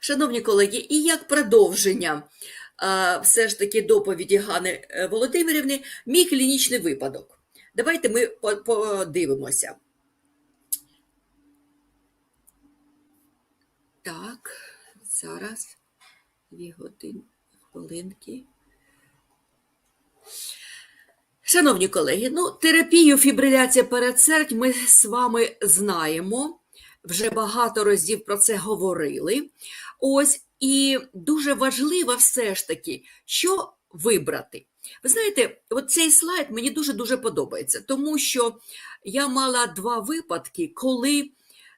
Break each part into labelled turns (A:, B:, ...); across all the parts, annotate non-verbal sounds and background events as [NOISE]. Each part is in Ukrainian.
A: Шановні колеги, і як продовження все ж таки доповіді Гани е, Володимирівни, мій клінічний випадок. Давайте ми подивимося. Так, зараз дві години, хвилинки. Шановні колеги, ну, терапію фібриляція передсердь ми з вами знаємо. Вже багато разів про це говорили. Ось і дуже важливо все ж таки, що вибрати. Ви знаєте, от цей слайд мені дуже-дуже подобається, тому що я мала два випадки, коли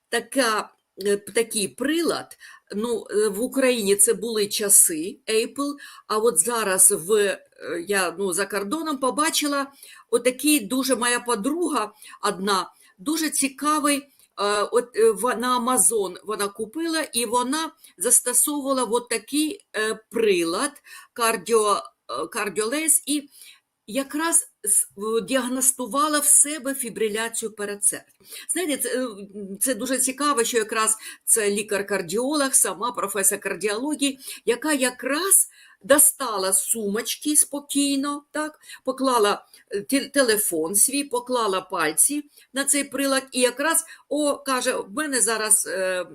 A: така, е, такий прилад, ну, е, в Україні це були часи Apple, а от зараз в, е, я ну, за кордоном побачила отакий дуже моя подруга одна, дуже цікавий. Е, От е, на Амазон вона купила і вона застосовувала от такий е, прилад кардіо, кардіолез і якраз діагностувала в себе фібриляцію передсердь. Знаєте, це, е, це дуже цікаво, що якраз це лікар-кардіолог, сама професор кардіології, яка якраз достала сумочки спокійно, так, поклала е, телефон свій, поклала пальці на цей прилад, і якраз о, каже: в мене зараз е,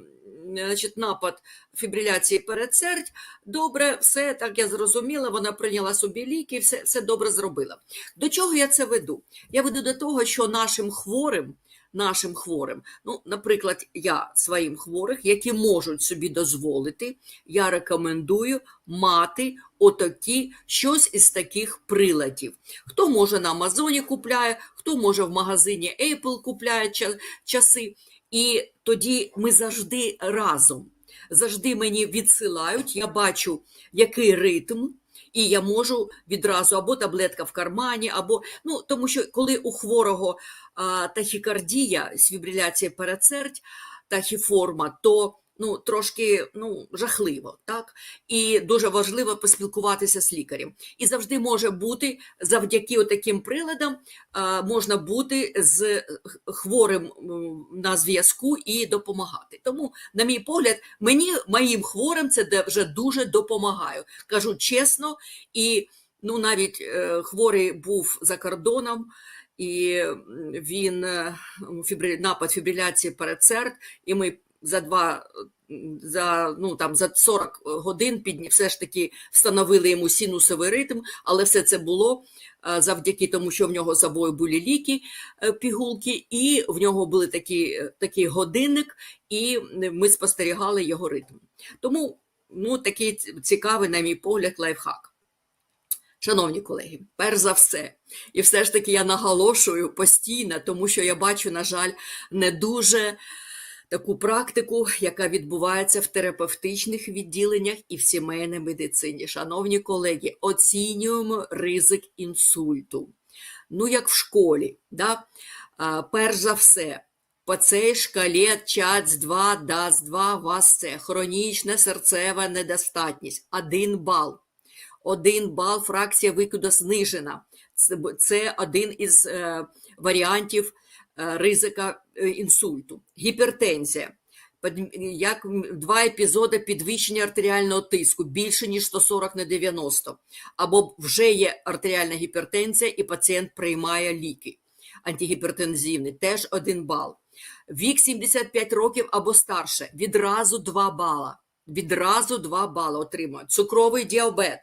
A: значить, напад фібриляції передсердь. Добре, все так я зрозуміла. Вона прийняла собі ліки, все, все добре зробила. До чого я це веду? Я веду до того, що нашим хворим. Нашим хворим, ну, наприклад, я своїм хворих, які можуть собі дозволити, я рекомендую мати отакі щось із таких приладів. Хто може на Амазоні купляє, хто може в магазині Apple купляє часи. І тоді ми завжди разом. Завжди мені відсилають, я бачу, який ритм, і я можу відразу або таблетка в кармані, або ну тому що коли у хворого а, тахікардія, свібриляція перецерть, тахіформа, то ну трошки ну жахливо, так і дуже важливо поспілкуватися з лікарем. І завжди може бути завдяки таким приладам можна бути з хворим на зв'язку і допомагати. Тому, на мій погляд, мені моїм хворим це де- вже дуже допомагає. Кажу чесно, і ну навіть е, хворий був за кордоном. І він е, напад фібриляції передсерд, і ми за два за ну там за 40 годин підні все ж таки встановили йому синусовий ритм, але все це було е, завдяки тому, що в нього з собою були ліки, е, пігулки, і в нього були такі, е, такий годинник, і ми спостерігали його ритм. Тому ну, такий цікавий, на мій погляд, лайфхак. Шановні колеги, перш за все, і все ж таки я наголошую постійно, тому що я бачу, на жаль, не дуже таку практику, яка відбувається в терапевтичних відділеннях і в сімейній медицині. Шановні колеги, оцінюємо ризик інсульту. Ну, як в школі, да? а, перш за все, по цій шкалі ЧАЦ-2, ДАС-2, ВАС це хронічна серцева недостатність, 1 бал. Один бал фракція викиду знижена. Це, один із е, варіантів ризика е, інсульту. Гіпертензія. Як два епізоди підвищення артеріального тиску більше, ніж 140 на 90. Або вже є артеріальна гіпертензія, і пацієнт приймає ліки антигіпертензивні, теж один бал. Вік 75 років або старше, відразу 2 бала. Відразу 2 бали отримують. Цукровий діабет,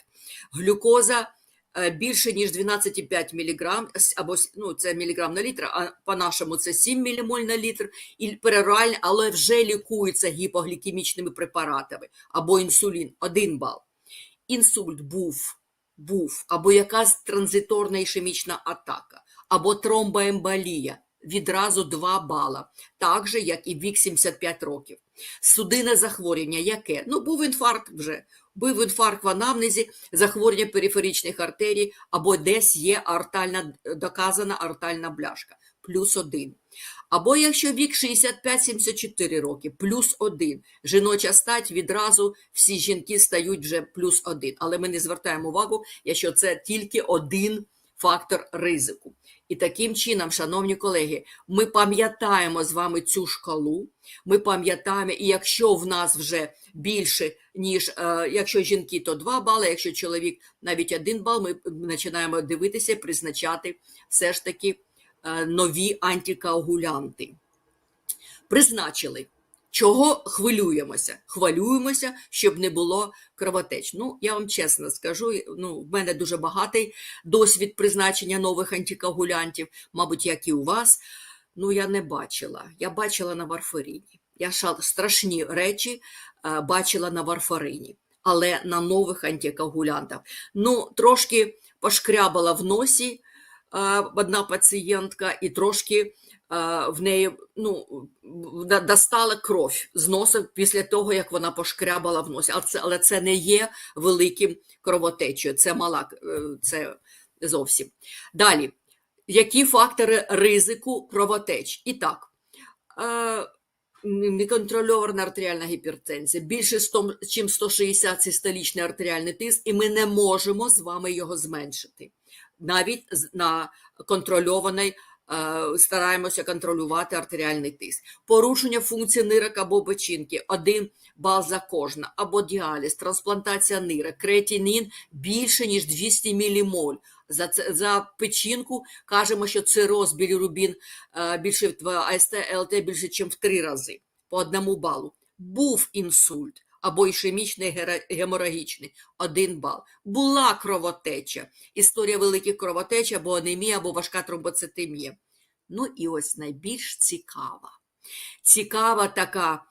A: глюкоза е, більше, ніж 12,5 мг, або ну, це міліграм на літр, а по-нашому це 7 мілімоль на літр, і пероральне, але вже лікується гіпоглікемічними препаратами, або інсулін, 1 бал. Інсульт був, був, або якась транзиторна ішемічна атака, або тромбоемболія, відразу 2 бала, так же, як і вік 75 років. Судинне захворювання яке? Ну, був інфаркт вже, був інфаркт в анамнезі, захворювання периферичних артерій, або десь є артальна, доказана артальна бляшка, плюс один. Або якщо вік 65-74 роки, плюс один. Жіноча стать відразу всі жінки стають вже плюс один. Але ми не звертаємо увагу, якщо це тільки один фактор ризику. І таким чином, шановні колеги, ми пам'ятаємо з вами цю шкалу. Ми пам'ятаємо, і якщо в нас вже більше, ніж е, якщо жінки, то 2 бали, якщо чоловік навіть 1 бал, ми починаємо дивитися, призначати все ж таки е, нові антикоагулянти. Призначили. Чого хвилюємося? Хвилюємося, щоб не було кровотеч. Ну, я вам чесно скажу, ну, в мене дуже багатий досвід призначення нових антикоагулянтів, мабуть, як і у вас. Ну, я не бачила. Я бачила на варфарині. Я страшні речі е, бачила на варфарині, але на нових антикоагулянтах. Ну, трошки пошкрябала в носі е, одна пацієнтка, і трошки в неї ну, достала кров з носа після того, як вона пошкрябала в носі. Але це, але це не є великим кровотечею, це мала, е, це зовсім. Далі, які фактори ризику кровотеч? І так, е, неконтрольована артеріальна гіпертензія, більше 100, чим 160 систолічний артеріальний тиск, і ми не можемо з вами його зменшити. Навіть на контрольованій е, стараємося контролювати артеріальний тиск. Порушення функції нирок або печінки, один бал за кожна, або діаліз, трансплантація нирок, креатинін більше, ніж 200 мілімоль. За, це, за печінку кажемо, що цироз, білірубін е, більше в АСТ, ЛТ більше, ніж в три рази по одному балу. Був інсульт або ішемічний геморагічний – один бал. Була кровотеча, історія великих кровотеч або анемія, або важка тромбоцитемія. Ну і ось найбільш цікава. Цікава така,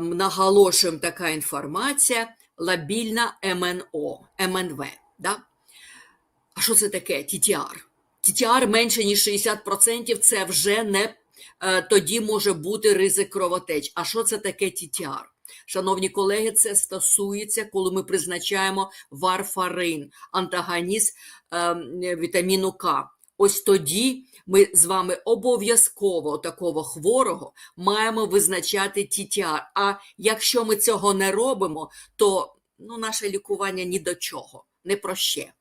A: наголошуємо така інформація, лабільна МНО, МНВ. Да? А що це таке? TTR. TTR менше, ніж 60%, це вже не е, тоді може бути ризик кровотеч. А що це таке TTR? Шановні колеги, це стосується, коли ми призначаємо варфарин, антагоніст е, вітаміну К. Ось тоді ми з вами обов'язково такого хворого маємо визначати TTR. А якщо ми цього не робимо, то ну, наше лікування ні до чого, не про ще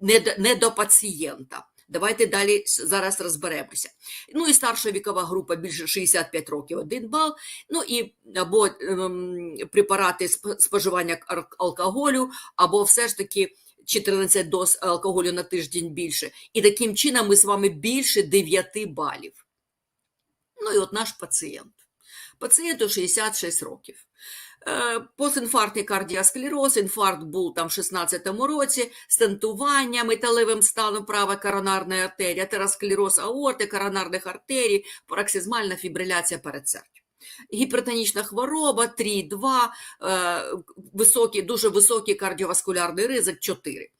A: не до, не до пацієнта. Давайте далі зараз розберемося. Ну і старша вікова група більше 65 років, 1 бал. Ну і або ем, препарати сп- споживання алкоголю, або все ж таки 14 доз алкоголю на тиждень більше. І таким чином ми з вами більше 9 балів. Ну і от наш пацієнт. Пацієнту 66 років. Е, Постінфарктний кардіосклероз, інфаркт був там в 16-му році, стентування металевим станом права коронарної артерії, атеросклероз аорти, коронарних артерій, пароксизмальна фібриляція передсердя. Гіпертонічна хвороба 3,2, е, високий, дуже високий кардіоваскулярний ризик 4.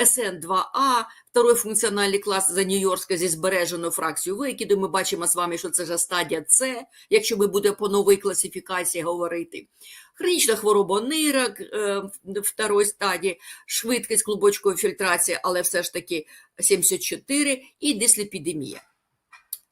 A: СН2А, второй функціональний клас за Нью-Йоркська зі збереженою фракцією викиду. Ми бачимо з вами, що це вже стадія С, якщо ми будемо по новій класифікації говорити. Хронічна хвороба нирок е, второї стадії, швидкість клубочкової фільтрації, але все ж таки 74, і дисліпідемія.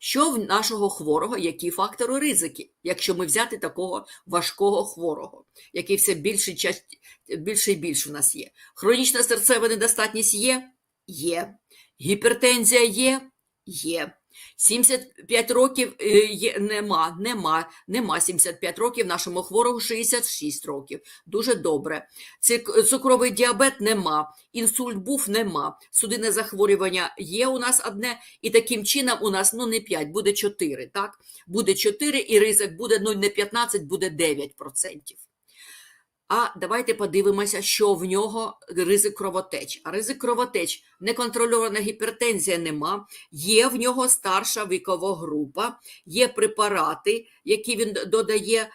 A: Що в нашого хворого, які фактори ризики, якщо ми взяти такого важкого хворого, який все більше, часть більше і більше в нас є? Хронічна серцева недостатність є? Є. Гіпертензія є? Є. 75 років е, є, нема, нема, нема 75 років, нашому хворому 66 років. Дуже добре. Цик- Цукровий діабет нема, інсульт був нема, судинне захворювання є у нас одне, і таким чином у нас ну не 5, буде 4, так? Буде 4 і ризик буде ну не 15, буде 9%. А давайте подивимося, що в нього ризик кровотеч. А ризик кровотеч, неконтрольована гіпертензія нема, є в нього старша вікова група, є препарати, які він додає,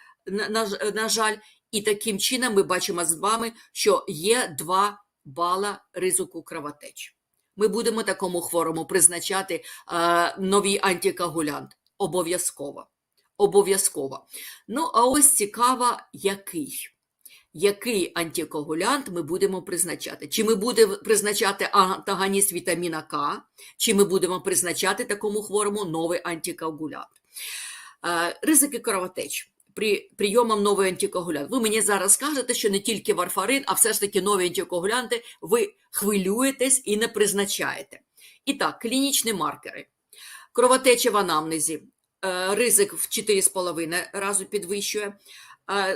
A: на, жаль, і таким чином ми бачимо з вами, що є 2 бала ризику кровотеч. Ми будемо такому хворому призначати е, новий антикоагулянт. Обов'язково. Обов'язково. Ну, а ось цікаво, який який антикоагулянт ми будемо призначати. Чи ми будемо призначати антагоніст вітаміна К, чи ми будемо призначати такому хворому новий антикоагулянт. Е, Ризики кровотеч. При прийомом новий антикоагулянт. Ви мені зараз скажете, що не тільки варфарин, а все ж таки нові антикоагулянти, ви хвилюєтесь і не призначаєте. І так, клінічні маркери. Кровотеча в анамнезі, е, ризик в 4,5 рази підвищує,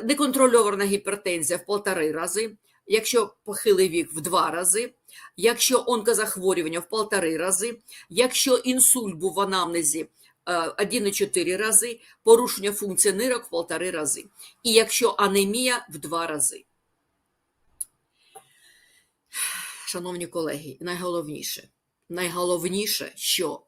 A: неконтрольована гіпертензія в полтори рази, якщо похилий вік в два рази, якщо онкозахворювання в полтори рази, якщо інсульт був в анамнезі е, 1,4 рази, порушення функції нирок в полтори рази, і якщо анемія в два рази. Шановні колеги, найголовніше, найголовніше, що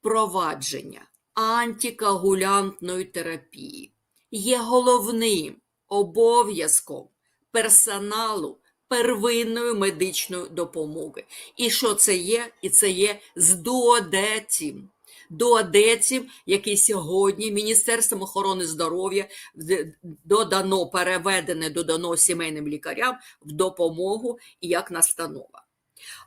A: впровадження антикоагулянтної терапії є головним обов'язком персоналу первинної медичної допомоги. І що це є? І це є з дуодецім. Дуодецім, який сьогодні Міністерством охорони здоров'я додано, переведене додано сімейним лікарям в допомогу як настанова.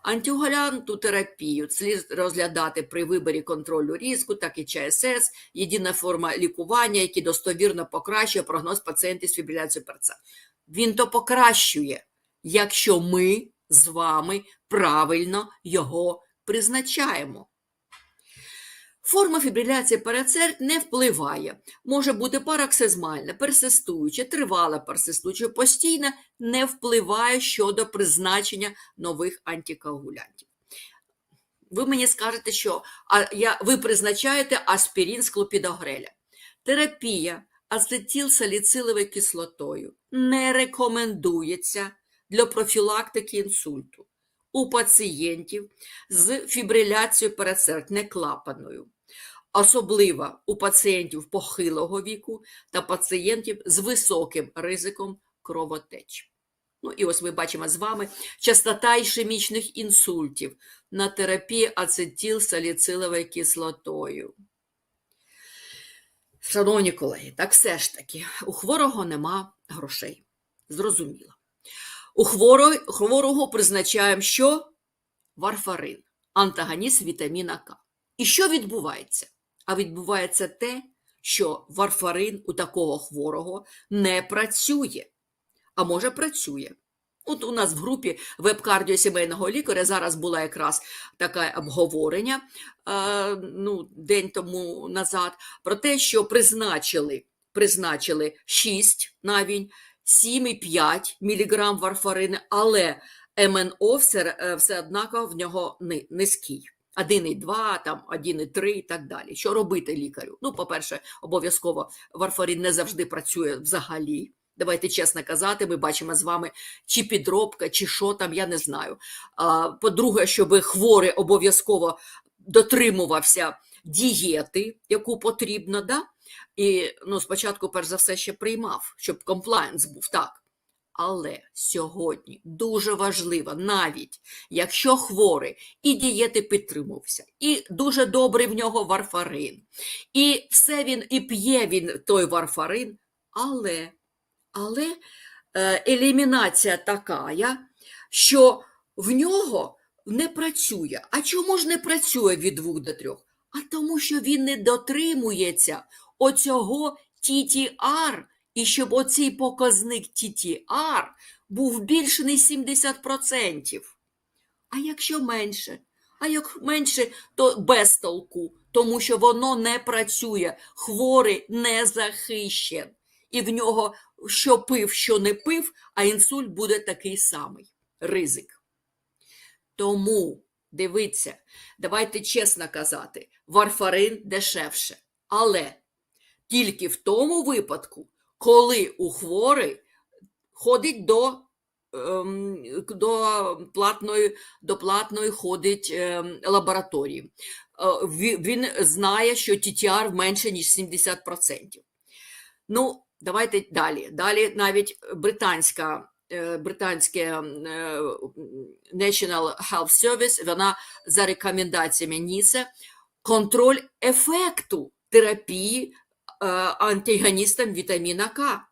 A: Антиогалянту терапію слід розглядати при виборі контролю різку, так і ЧСС, єдина форма лікування, які достовірно покращує прогноз пацієнтів з фібриляцією перца. Він то покращує, якщо ми з вами правильно його призначаємо. Форма фібриляції передсердь не впливає. Може бути пароксизмальна, персистуюча, тривала персистуюча, постійна, не впливає щодо призначення нових антикоагулянтів. Ви мені скажете, що а, я, ви призначаєте аспірин з клопідогреля. Терапія ацетилсаліциловою кислотою не рекомендується для профілактики інсульту у пацієнтів з фібриляцією передсердь неклапаною, особливо у пацієнтів похилого віку та пацієнтів з високим ризиком кровотеч. Ну і ось ми бачимо з вами частота ішемічних інсультів на терапії ацетилсаліциловою кислотою. Шановні колеги, так все ж таки, у хворого нема грошей. Зрозуміло. У хворого, хворого призначаємо що? Варфарин, антагоніст вітаміна К. І що відбувається? А відбувається те, що варфарин у такого хворого не працює. А може працює. От у нас в групі веб-кардіо сімейного лікаря зараз було якраз таке обговорення е, ну, день тому назад про те, що призначили, призначили 6 навіть 7,5 мг варфарини, але МНО е, все однаково в нього низький. 1,2, там 1,3 і так далі. Що робити лікарю? Ну, по-перше, обов'язково варфарин не завжди працює взагалі. Давайте чесно казати, ми бачимо з вами, чи підробка, чи що там, я не знаю. По-друге, щоб хворий обов'язково дотримувався дієти, яку потрібно, да? і ну, спочатку, перш за все, ще приймав, щоб комплаєнс був так. Але сьогодні дуже важливо, навіть якщо хворий і дієти підтримувався, і дуже добрий в нього варфарин, і все він і п'є він той варфарин, але, але е, елімінація така, що в нього не працює. А чому ж не працює від двох до трьох? А тому, що він не дотримується оцього TTR, і щоб оцей показник TTR був більше не 70%. А якщо менше? А як менше, то без толку, тому що воно не працює, хворий не захищен. І в нього що пив, що не пив, а інсульт буде такий самий ризик. Тому, дивіться, давайте чесно казати, варфарин дешевше. Але тільки в тому випадку, коли у хворий ходить до, ем, до, платної, до платної ходить ем, лабораторії. Е, Він знає, що TTR менше, ніж 70%. Ну, давайте далі. Далі навіть британська, е, британське е, National Health Service, вона за рекомендаціями НІСА контроль ефекту терапії антигоністом вітаміна К.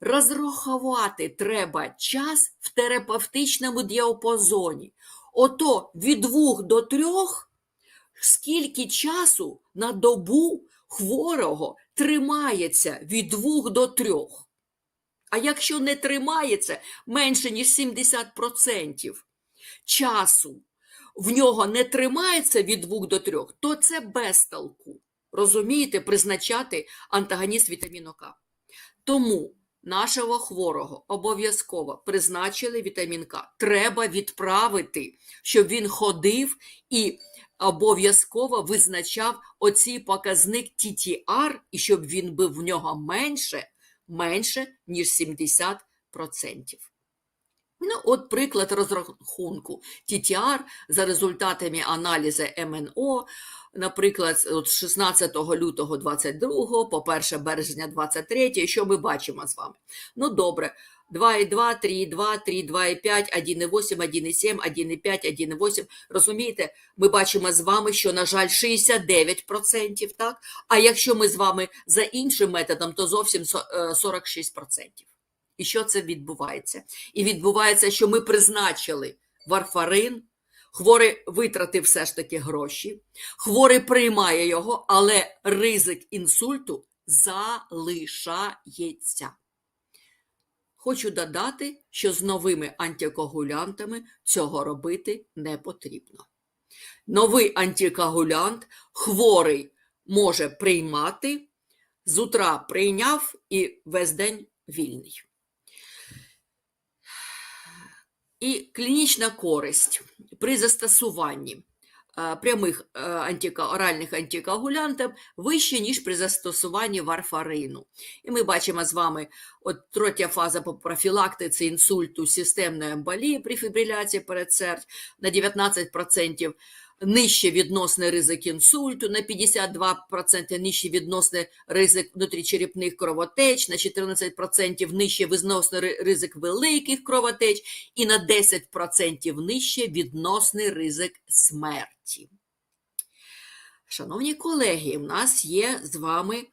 A: Розрахувати треба час в терапевтичному діапазоні. Ото від двох до трьох, скільки часу на добу хворого тримається від двох до трьох. А якщо не тримається менше, ніж 70% часу в нього не тримається від 2 до 3, то це без толку. Розумієте, призначати антагоніст вітаміну К. Тому нашого хворого обов'язково призначили вітамін К. Треба відправити, щоб він ходив і обов'язково визначав оцій показник TTR, і щоб він був в нього менше, менше, ніж 70%. Ну, от приклад розрахунку TTR за результатами аналізу МНО, наприклад, з 16 лютого 22 по 1 березня 23, що ми бачимо з вами? Ну, добре, 2,2, 3,2, 3, 2,5, 1,8, 1,7, 1,5, 1,8. Розумієте, ми бачимо з вами, що, на жаль, 69%, так? А якщо ми з вами за іншим методом, то зовсім со- е, 46%. І що це відбувається? І відбувається, що ми призначили варфарин, хворий витратив все ж таки гроші, хворий приймає його, але ризик інсульту залишається. Хочу додати, що з новими антикоагулянтами цього робити не потрібно. Новий антикоагулянт хворий може приймати, з утра прийняв і весь день вільний. І клінічна користь при застосуванні прямих антика, оральних антикоагулянтів вище, ніж при застосуванні варфарину. І ми бачимо з вами от третя фаза по профілактиці інсульту системної емболії при фібриляції перед передсердь на 19% нижче відносний ризик інсульту, на 52% нижче відносний ризик внутрічерепних кровотеч, на 14% нижче відносний ризик великих кровотеч і на 10% нижче відносний ризик смерті. Шановні колеги, у нас є з вами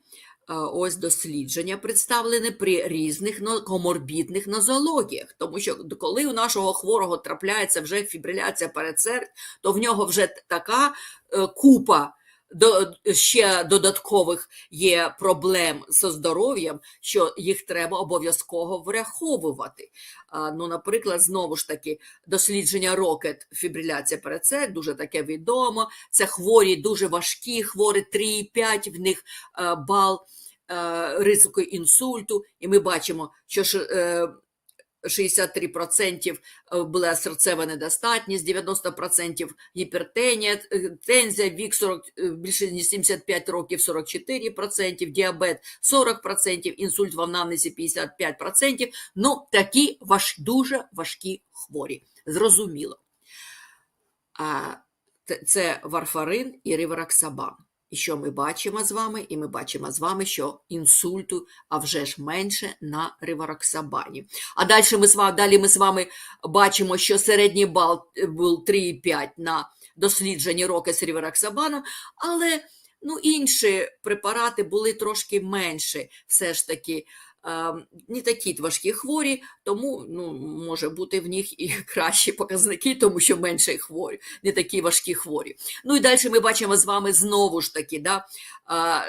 A: ось дослідження представлене при різних коморбідних нозологіях, тому що коли у нашого хворого трапляється вже фібриляція передсердь, то в нього вже така е, купа до, ще додаткових є проблем зі здоров'ям, що їх треба обов'язково враховувати. Ну, наприклад, знову ж таки, дослідження рокет фібриляція передсердь, дуже таке відомо. Це хворі, дуже важкі хворі, 3,5 в них е, бал е, ризику інсульту. І ми бачимо, що е, 63% була серцева недостатність, 90% гіпертенія, е, тензія, вік 40, е, більше ніж 75 років 44%, діабет 40%, інсульт в анамнезі 55%. Ну, такі важ, дуже важкі хворі. Зрозуміло. А, це варфарин і ривароксабан. І що ми бачимо з вами? І ми бачимо з вами, що інсульту, а вже ж менше на ривароксабані. А далі ми з вами, далі ми з вами бачимо, що середній бал е, був 3,5 на дослідженні роки з ривароксабаном, але ну, інші препарати були трошки менше, все ж таки. Не такі важкі хворі, тому ну, може бути в них і [LAUGHS] кращі показники, тому що менше хворі, не такі важкі хворі. Ну і далі ми бачимо з вами знову ж таки, да,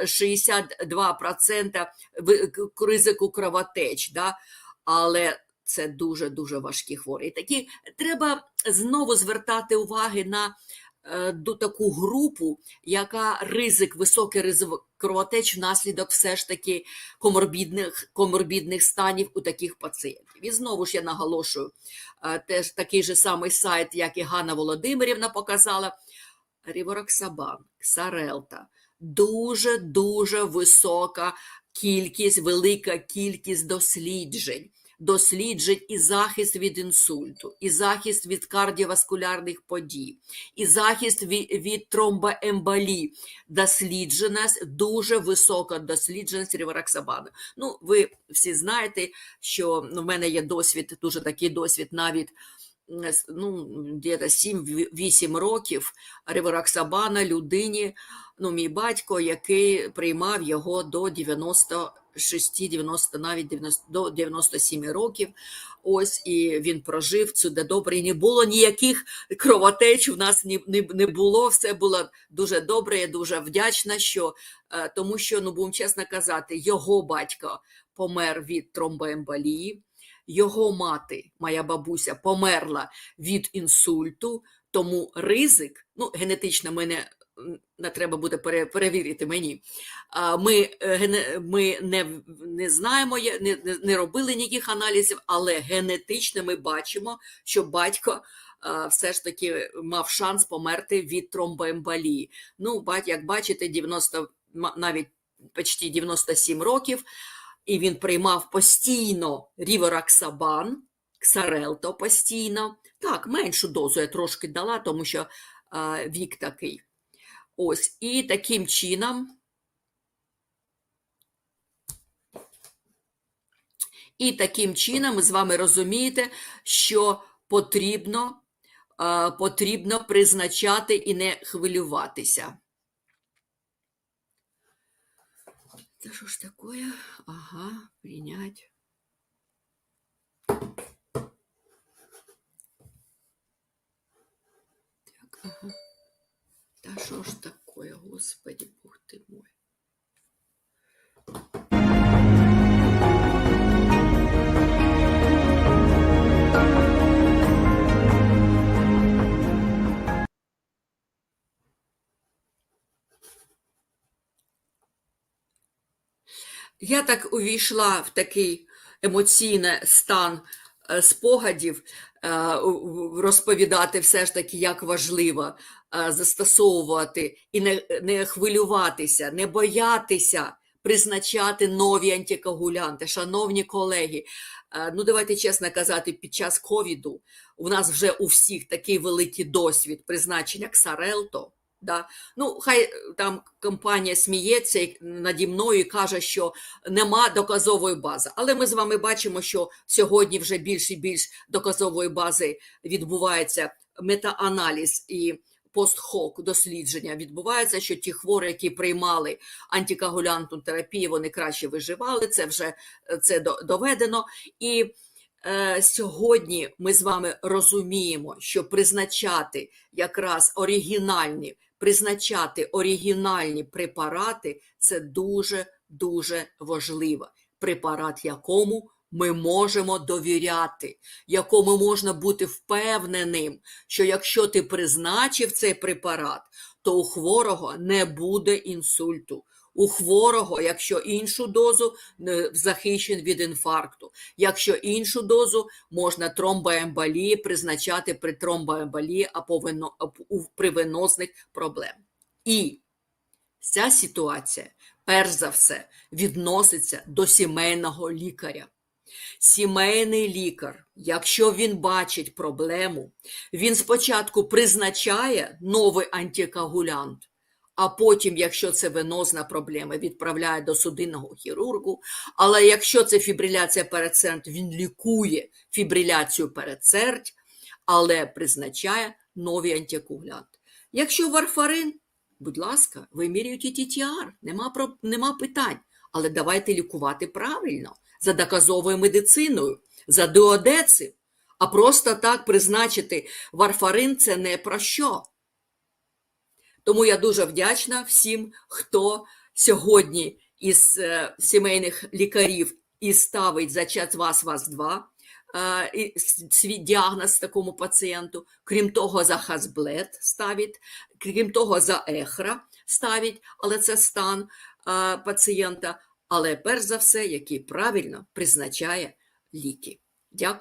A: 62% ви- к- ризику кровотеч, да, але це дуже-дуже важкі хворі. Такі треба знову звертати уваги на до таку групу, яка ризик, високий ризик кровотеч внаслідок все ж таки коморбідних, коморбідних станів у таких пацієнтів. І знову ж я наголошую, е, теж такий же самий сайт, як і Ганна Володимирівна показала, Рівороксабан, Ксарелта, дуже-дуже висока кількість, велика кількість досліджень. Досліджень і захист від інсульту, і захист від кардіоваскулярних подій, і захист від, від тромбоемболії. Дослідженість, дуже висока дослідженість рівароксабану. Ну, ви всі знаєте, що ну, в мене є досвід, дуже такий досвід навіть ну, десь 7-8 років ревароксабана людині, ну, мій батько, який приймав його до 96, 90, навіть 90, до 97 років. Ось і він прожив це добре. І не було ніяких кровотеч. У нас ні, не, не було. Все було дуже добре. Я дуже вдячна, що е, тому що, ну будемо чесно казати, його батько помер від тромбоемболії. Його мати, моя бабуся, померла від інсульту, Тому ризик, ну, генетично мене не треба буде перевірити мені. Ми, е, ми не, не знаємо, не, не- не робили ніяких аналізів, але генетично ми бачимо, що батько все ж таки мав шанс померти від тромбоемболії. Ну, як бачите, 90, навіть почти 97 років, і він приймав постійно рівораксабан, ксарелто постійно. Так, меншу дозу я трошки дала, тому що вік такий. Ось, і таким чином, і таким чином, ви з вами розумієте, що потрібно, потрібно призначати і не хвилюватися. Це що ж таке? Ага, прийнять. Так, ага. Що ж таке, Господи, Бог ти мой. Я так увійшла в такий емоційний стан спогадів, е, у- в- розповідати все ж таки, як важливо е, застосовувати і не, не хвилюватися, не боятися призначати нові антикоагулянти. Шановні колеги, е, ну давайте чесно казати, під час ковіду у нас вже у всіх такий великий досвід призначення ксарелто. Да? Ну, хай е, там компанія сміється наді мною і каже, що нема доказової бази. Але ми з вами бачимо, що сьогодні вже більш і більш доказової бази відбувається метааналіз і постхок дослідження відбувається, що ті хворі, які приймали антикоагулянтну терапію, вони краще виживали. Це вже е, це доведено. І е, сьогодні ми з вами розуміємо, що призначати якраз оригінальні, призначати оригінальні препарати це дуже дуже важливо. Препарат якому ми можемо довіряти, якому можна бути впевненим, що якщо ти призначив цей препарат, то у хворого не буде інсульту. У хворого, якщо іншу дозу е, захищен від інфаркту, якщо іншу дозу можна тромбоемболії призначати при тромбоемболії або при венозних проблем. І ця ситуація, перш за все, відноситься до сімейного лікаря. Сімейний лікар, якщо він бачить проблему, він спочатку призначає новий антикоагулянт, а потім, якщо це венозна проблема, відправляє до судинного хірургу. Але якщо це фібриляція передсердь, він лікує фібриляцію передсердь, але призначає новий антикоагулянт. Якщо варфарин, будь ласка, вимірюйте TTR, нема, нема питань. Але давайте лікувати правильно, за доказовою медициною, за дуодецим. А просто так призначити варфарин це не про що. Тому я дуже вдячна всім, хто сьогодні із е, сімейних лікарів і ставить за час вас вас два е, свій діагноз такому пацієнту. Крім того, за хазблет ставить, крім того, за ехра ставить, але це стан е, пацієнта. Але перш за все, який правильно призначає ліки. Дякую.